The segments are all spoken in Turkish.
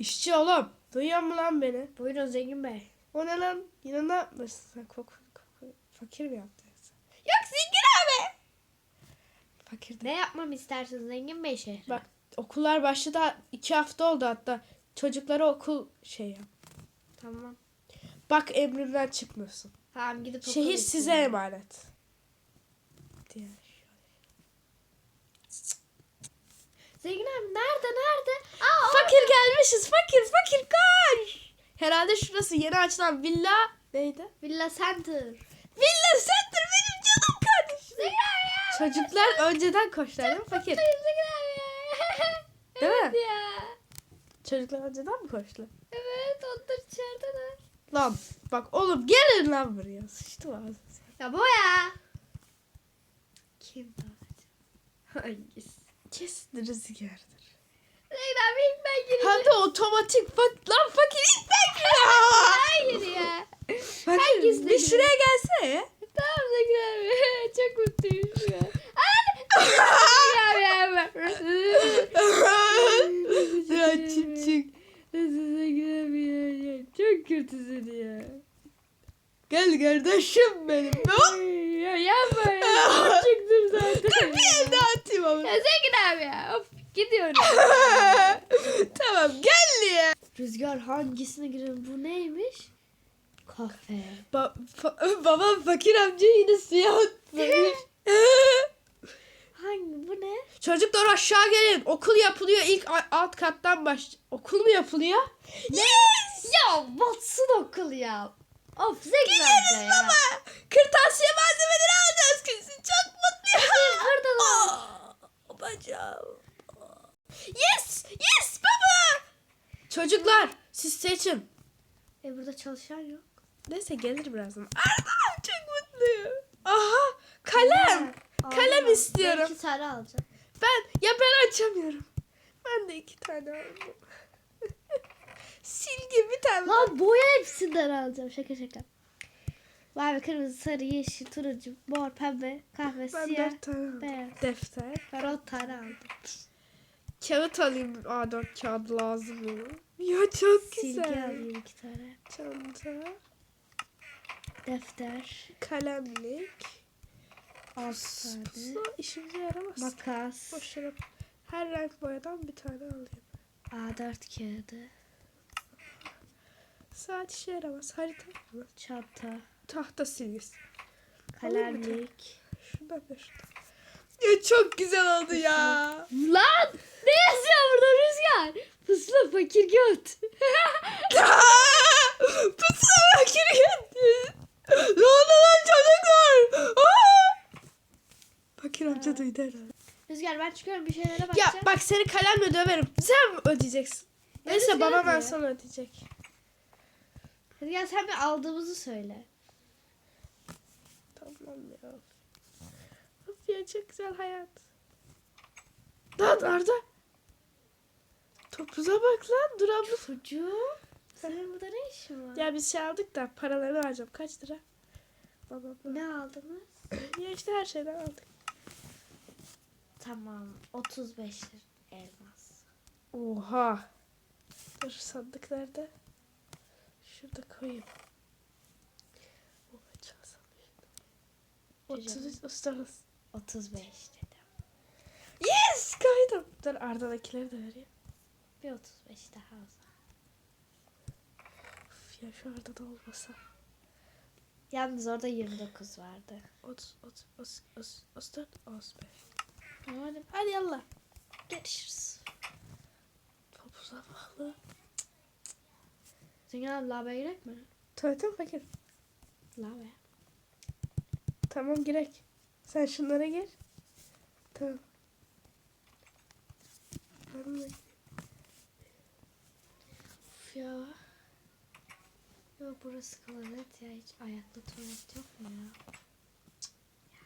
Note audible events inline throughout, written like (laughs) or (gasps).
İşçi oğlum. Duyuyor mu lan beni? Buyurun Zengin Bey. O ne lan? Yine ne yapmışsın sen? Koku, koku- fakir mi yaptın yoksa? Yok zengin abi. Fakir de. Ne yapmamı istersiniz Zengin Bey şehre? Bak okullar başladı. iki hafta oldu hatta. Çocuklara okul şey yap. Tamam. Bak emrimden çıkmıyorsun. Tamam gidip okul Şehir size emanet. Diye. Zengin abi nerede nerede? Aa, Fakir gelmişiz. Fakir fakir koş. Herhalde şurası yeni açılan villa neydi? Villa Center. Villa Center benim canım kardeşim. Zengin abi ya. Çocuklar önceden koşlar değil mi fakir? Zengin abi ya. Değil mi? (laughs) evet ya. Çocuklar önceden mi koştular? Evet onlar içerideler. Lan bak oğlum gelin lan buraya. Sıçtım ağzınıza. Ya bu ya. Kim acaba? Hangisi? Kesin rüzgardır. Abi ilk ben gireceğim. Hem de otomatik bak lan fakir ben giriyorum. (laughs) Hayır ya. Fakir Hangisine bir giriyor? şuraya gelsene. Tamam Zengin abi. (laughs) Çok mutluyum şu an. Anne. ya ya. Ya çık çık. Zengin abi ya, ya. Çok kötüsün ya. Gel kardeşim benim. Hop. Ya yapma ya. Çıktım zaten. (laughs) Bir elde atayım ama. Ya Zengin abi ya. Of gidiyorum. (laughs) tamam gel ya. Rüzgar hangisine girelim? Bu neymiş? Kafe. Ba fa- (laughs) babam fakir amca yine suya atmış. Hangi bu ne? Çocuklar aşağı gelin. Okul yapılıyor. İlk alt kattan baş. Okul mu yapılıyor? Yes! Ya batsın okul ya. Of Zengin amca ya. Baba. Kırtasiye malzemeleri alacağız kesin. Çok mutluyum. Oradan al. Aa, Bacağım. Yes! Yes baba! Çocuklar siz seçin. E burada çalışan yok. Neyse gelir birazdan. Arda'm çok mutluyum. Aha kalem. Kalem Aa, istiyorum. Ben iki tane alacağım. Ben ya ben açamıyorum. Ben de iki tane aldım. Silgi bir tane. Lan boya hepsinden alacağım. Şaka şaka. Mavi, kırmızı, sarı, yeşil, turuncu, mor, pembe, kahve, ben siyah, dört tane aldım. beyaz. Defter. Ben on tane aldım. Kağıt alayım. A4 kağıt lazım benim. Ya çok Silgi güzel. alayım iki tane. Çanta. Defter, Kalemlik. altı tane. Pusula işimize yaramaz. Makas, Boş yere her renk boyadan bir tane alayım. A4 kağıdı, Saat işe yaramaz. Harita çanta, Tahta silgisi. kalemlik. Şuradan da şuradan. Ya çok güzel oldu ya. Lan! Ne yazıyor burada Rüzgar? Pusula fakir göt. (laughs) Pusula giriyor. Ne oldu lan çocuklar? Aa! Fakir amca duydu herhalde. Rüzgar ben çıkıyorum bir şeylere Ya bakacağım. bak seni kalemle döverim. Sen ödeyeceksin? Ya Neyse Rüzgar babam ben diyor. sana ödeyecek. Rüzgar sen bir aldığımızı söyle. Tamam ya. Of ya çok güzel hayat. Lan Arda. Topuza bak lan. Dur abla. Çocuğum. Senin burada ne işin var? Ya biz şey aldık da paralarını harcam. Kaç lira? Babam. Ne aldınız? Ya işte her şeyden aldık. Tamam. 35 lira elmas. Oha. Dur sandık nerede? Şurada koyayım. Oha çalsam. Çocuğum. 33 ustamız. 35 dedim. Yes koydum. Dur Arda'dakileri de vereyim. Bir 35 daha o zaman. Uf ya şu Arda'da olmasa. Yalnız orada 29 vardı. 30, 30, 30, 30, 34, 35. Tamam hadi. Hadi yallah. Görüşürüz. Topuza bak lan. Zengin abi lavaboya girek mi? Tuvalete mi fakir? Lavaboya. Tamam girek. Sen şunlara gir. Tamam. Uf ya. Yok burası kloset ya. Hiç ayaklı tuvalet yok mu ya? Ya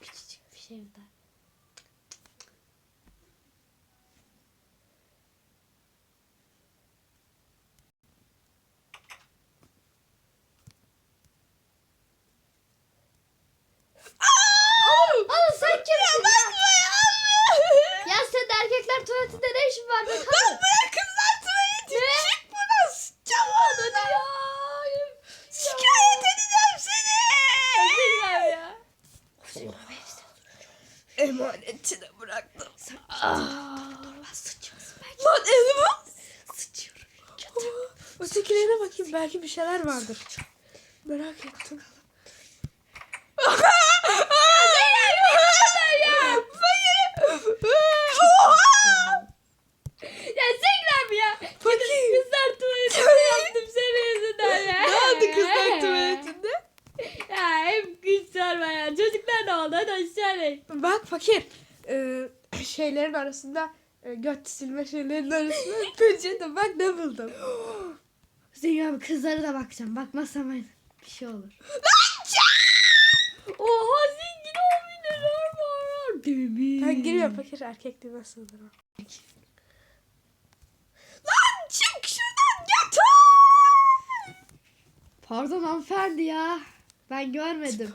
küçücük bir şey evde. Oğlum sen kimsin ya? Ya sen erkekler tuvaletinde ne işin var be kadın? Bırak kızlar tuvaleti. Ne? İçine bıraktım. Aa, sıçıyorsun belki. Lan elmas. Sıçıyorum. Ötekilerine bakayım belki bir şeyler vardır. Merak ettim. Ya Zeynep ya. Fakir. Kızlar tuvaletini yaptım senin yüzünden ya. Ne oldu kızlar tuvaletinde? Ya hep güç sorma ya. Çocuklar ne oldu? Hadi aşağı in. Bak fakir. Şeylerin arasında e, göt silme şeylerin arasında (laughs) peçete bak ne buldum. (gasps) Zeynep abi kızlara da bakacağım. Bakmazsam bir şey olur. Oha zengin abi neler var. Demin. Ben giriyorum fakir erkekliği nasıldır o? Lan çık şuradan yeter! Pardon hanımefendi ya. Ben görmedim.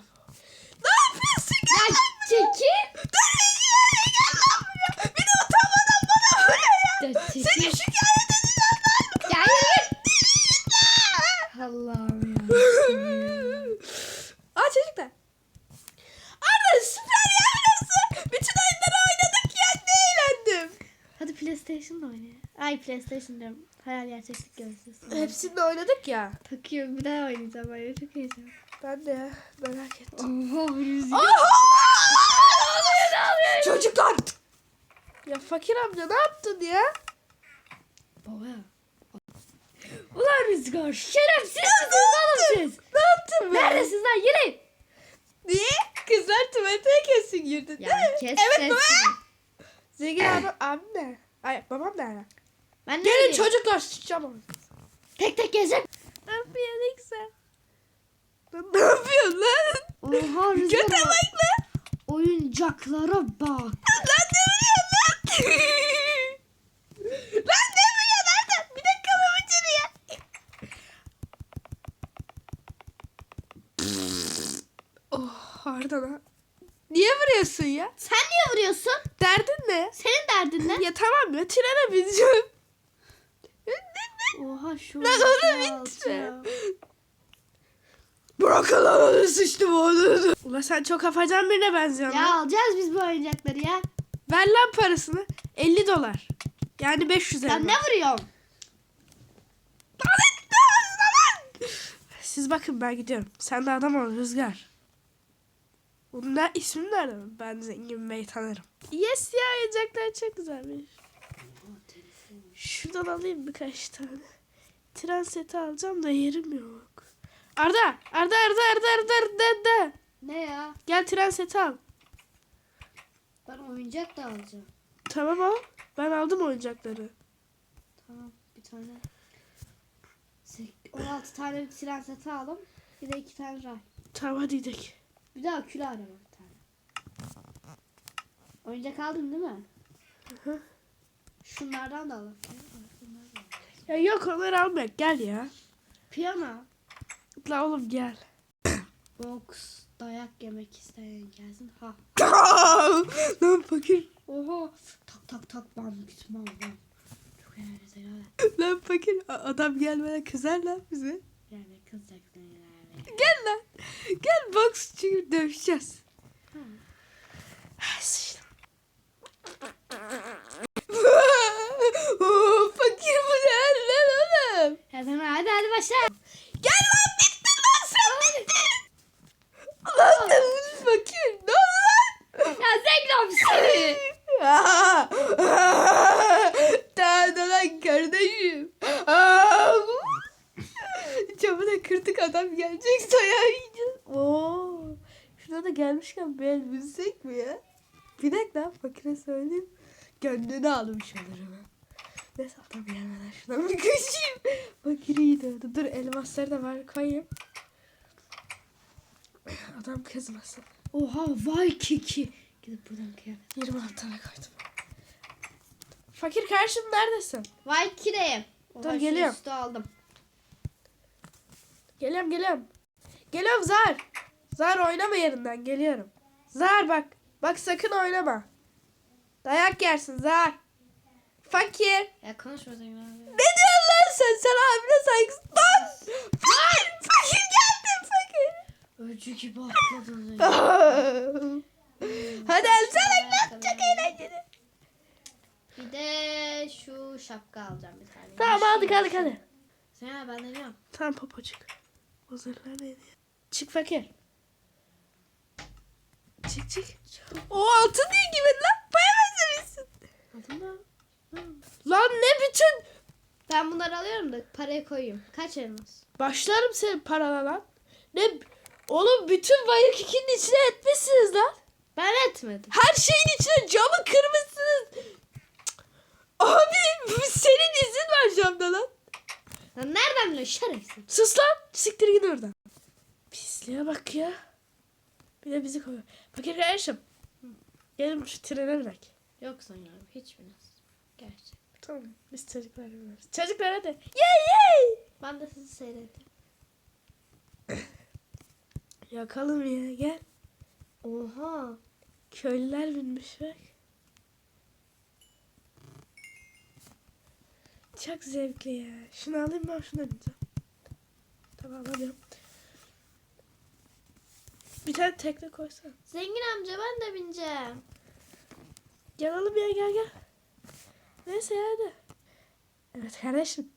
Ne yapıyorsun Ya gel? çekil. Dur ya gel lan buraya. Bir de utanmadan bana vuruyor ya. Ya Seni çekil. şikayet edeceğim ben. Ya yürü. Allah'ım ya. Aa çocuklar. Arda süper ya burası. Bütün oyunları oynadık ya ne eğlendim. Hadi PlayStation da oynayalım. Ay Diyorum. Hayal gerçeklik gösterisi. Hepsini oynadık ya. Takıyorum bir daha oynayacağım. Ben çok heyecanlı. Ben de ya, merak ettim. Oha rüzgar. Çocuklar. Ya fakir amca ne yaptın ya? Baba ya. Ulan Rüzgar şerefsiz oğlum siz? Ne yaptın be? Neredesiniz lan yürüyün. Niye? Kızlar tuvalete kesin girdin Ya değil mi? kes Evet sesini. Zengin abi, abim ne? Ay babam nerede? Ben Gelin bileyim? çocuklar sıçacağım onu. Tek tek gezeceğim. Ne yapıyorsun? Lan Ne yapıyorsun lan? Oha Rüzgar. Göte bak lan. Oyuncaklara bak. Lan ne vuruyorsun lan? lan ne vuruyorsun Arda? Bir dakika babam içeriye. oh lan. Niye vuruyorsun ya? Sen niye vuruyorsun? Derdin ne? Senin derdin ne? Ya tamam ya trene bineceğim. Oha şu Lan onu oyuncağı bitme. alacağım. Onu sıçtım onu. Ulan sen çok afacan birine benziyorsun Ya lan. alacağız biz bu oyuncakları ya. Ver lan parasını. 50 dolar. Yani 500 Sen elma. ne vuruyorsun? Siz bakın ben gidiyorum. Sen de adam ol Rüzgar. Bunun da ismim nerede? Ben Zengin Bey tanırım. Yes ya oyuncaklar çok güzelmiş. Şuradan alayım birkaç tane. Tren seti alacağım da yerim yok. Arda! Arda Arda Arda Arda Arda Arda. Ne ya? Gel tren seti al. Ben oyuncak da alacağım. Tamam al. Ben aldım oyuncakları. Tamam bir tane. Sek- 16 tane bir tren seti aldım. Bir de iki tane ray. Tamam hadi gidelim. Bir de akülü araba bir tane. Oyuncak aldın değil mi? hı. Alalım. Şunlardan da alalım. Ya yok onları almayak. Gel ya. Piyano. La oğlum gel. (coughs) Box. Dayak yemek isteyen gelsin. Ha. (laughs) Lan fakir. Oha. Tak tak tak bam bitmem bam. Çok eğlenceli. Lan fakir. A- Adam gelmeden kızar lan bize. Yani kızacaksın yani. Gel lan. Gel box çünkü dövüşeceğiz. Sıçtım. (laughs) Fakir bu ne oğlum? Ya tamam hadi hadi başla. Gel lan bittin lan sen bittin. Lan sen fakir ne oldu lan? Ya Zeynep seni. (laughs) Daha da lan kardeşim. Camı da kırdık adam gelecek sayağı yiyeceğiz. Oo. Şurada da gelmişken bir el bilsek mi ya? Bir dakika fakire söyleyeyim. Gönlünü almış olurum. Neyse adam gelmeden şuradan bir kaçayım. İyi dövdü. Dur elmasları da var koyayım. Adam kızmasın. Oha vay kiki. Gidip buradan kıyafet. 26 tane koydum. Fakir karşım neredesin? Vay kireyim. Dur, geliyorum. Üstü aldım. Geliyorum geliyorum. Geliyorum Zar. Zar oynama yerinden geliyorum. Zar bak. Bak sakın oynama. Dayak yersin Zar. Fakir. Ya konuşma Zeynep abi. Ne diyorsun lan sen? Sen abine saygısız. Lan! Fakir! Fakir geldi fakir. Öcü gibi atladın Zeynep. (laughs) Hadi alsana lan çok eğlenceli. Bir de şu şapka alacağım bir tane. Tamam aldık aldık şey. hadi. Zeynep ben deniyorum. Tamam popocuk. O zırhlar neydi? Çık fakir. Çık çık. O altın değil gibi lan. Bayağı özlemişsin. Altın da. Lan ne bütün. Ben bunları alıyorum da paraya koyayım. Kaç elmas? Başlarım senin parana lan. Ne? Oğlum bütün bayır kikinin içine etmişsiniz lan. Ben etmedim. Her şeyin içine camı kırmışsınız. Abi senin izin var camda lan. Lan nereden biliyorsun şerefsiz? Sus lan. Siktir git oradan. Pisliğe bak ya. Bir de bizi koyuyor. Fakir kardeşim. Gelin şu trene binek. Yok sanıyorum hiç bilmez. Gerçek. Tamam. Biz çocuklar bilmiyoruz. Çocuklar hadi. Yay yay. Ben de sizi seyrediyorum. (coughs) Yakalım ya gel. Oha. Köylüler binmiş bak. Çok zevkli ya. Şunu alayım ben şuna bineceğim. Tamam alıyorum. Bir tane tekne koysana. Zengin amca ben de bineceğim. Gel oğlum ya gel gel. Neyse ya hadi. Evet kardeşim.